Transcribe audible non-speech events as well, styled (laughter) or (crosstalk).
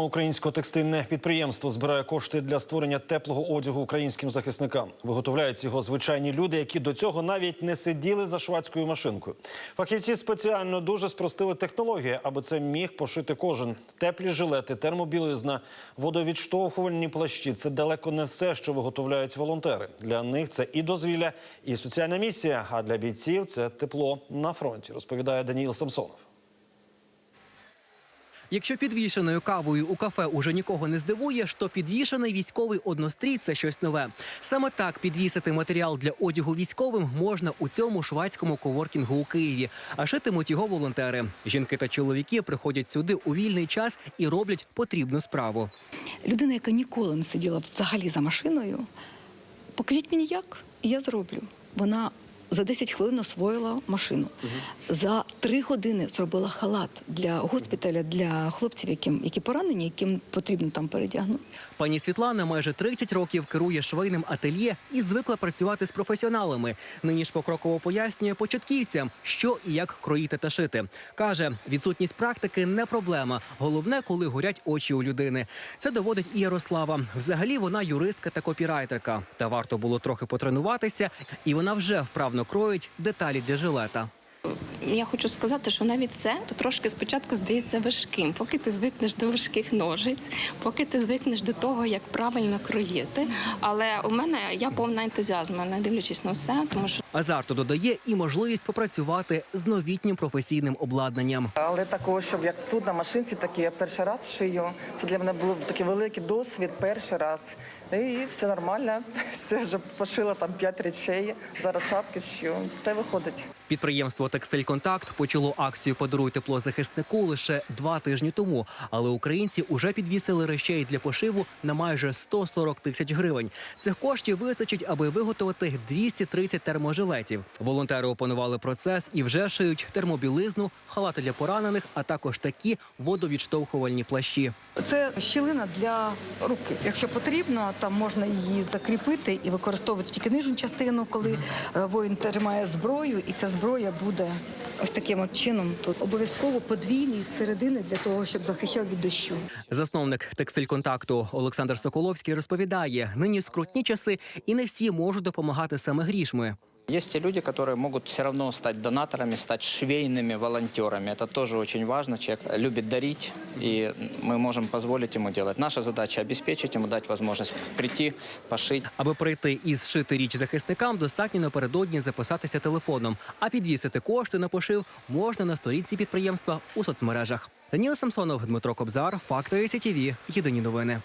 Українське текстильне підприємство збирає кошти для створення теплого одягу українським захисникам. Виготовляють його звичайні люди, які до цього навіть не сиділи за швадською машинкою. Фахівці спеціально дуже спростили технології, аби це міг пошити кожен. Теплі жилети, термобілизна, водовідштовхувальні плащі це далеко не все, що виготовляють волонтери. Для них це і дозвілля, і соціальна місія. А для бійців це тепло на фронті. Розповідає Даніїл Самсонов. Якщо підвішеною кавою у кафе уже нікого не здивуєш, то підвішений військовий однострій це щось нове. Саме так підвісити матеріал для одягу військовим можна у цьому швадському коворкінгу у Києві. А шитимуть його волонтери. Жінки та чоловіки приходять сюди у вільний час і роблять потрібну справу. людина, яка ніколи не сиділа взагалі за машиною, покажіть мені як, і я зроблю. Вона за 10 хвилин освоїла машину. За 3 години зробила халат для госпіталя для хлопців, яким, які поранені, яким потрібно там передягнути. Пані Світлана майже 30 років керує швейним ательє і звикла працювати з професіоналами. Нині ж покроково пояснює початківцям, що і як кроїти та шити. Каже, відсутність практики не проблема. Головне, коли горять очі у людини. Це доводить і Ярослава. Взагалі вона юристка та копірайтерка. Та варто було трохи потренуватися, і вона вже вправно кроїть деталі для жилета. Я хочу сказати, що навіть це трошки спочатку здається важким. Поки ти звикнеш до важких ножиць, поки ти звикнеш до того, як правильно кроїти. Але у мене я повна ентузіазму, не дивлячись на все, тому що Азарту додає і можливість попрацювати з новітнім професійним обладнанням. Але такого, щоб як тут на машинці, так і я перший раз шию. Це для мене був такий великий досвід, перший раз. І все нормально. (laughs) Все вже пошила там п'ять речей. Зараз шапки шию. Все виходить. Підприємство Текстиль Контакт почало акцію Подаруй тепло захиснику лише два тижні тому. Але українці уже підвісили речей для пошиву на майже 140 тисяч гривень. Цих коштів вистачить, аби виготовити 230 терможилетів. Волонтери опанували процес і вже шиють термобілизну, халати для поранених, а також такі водовідштовхувальні плащі. Це щілина для руки. Якщо потрібно, там можна її закріпити і використовувати тільки нижню частину, коли е, воїн тримає зброю, і ця зброя буде ось таким от чином. Тут обов'язково подвійні середини для того, щоб захищав від дощу. Засновник текстиль контакту Олександр Соколовський розповідає: нині скрутні часи, і не всі можуть допомагати саме грішми. Есть те люди, которые могут все равно стать донаторами, стать швейными волонтерами. Это тоже очень важно. Человек любит дарить, и мы можем позволить ему делать. Наша задача обеспечить ему, дать возможность прийти, пошить. Аби прийти і зшити річ захисникам, достатньо напередодні записатися телефоном. А підвісити кошти на пошив можна на сторінці підприємства у соцмережах. Даніл Самсонов, Дмитро Кобзар, Факти СІТВ. Єдині новини.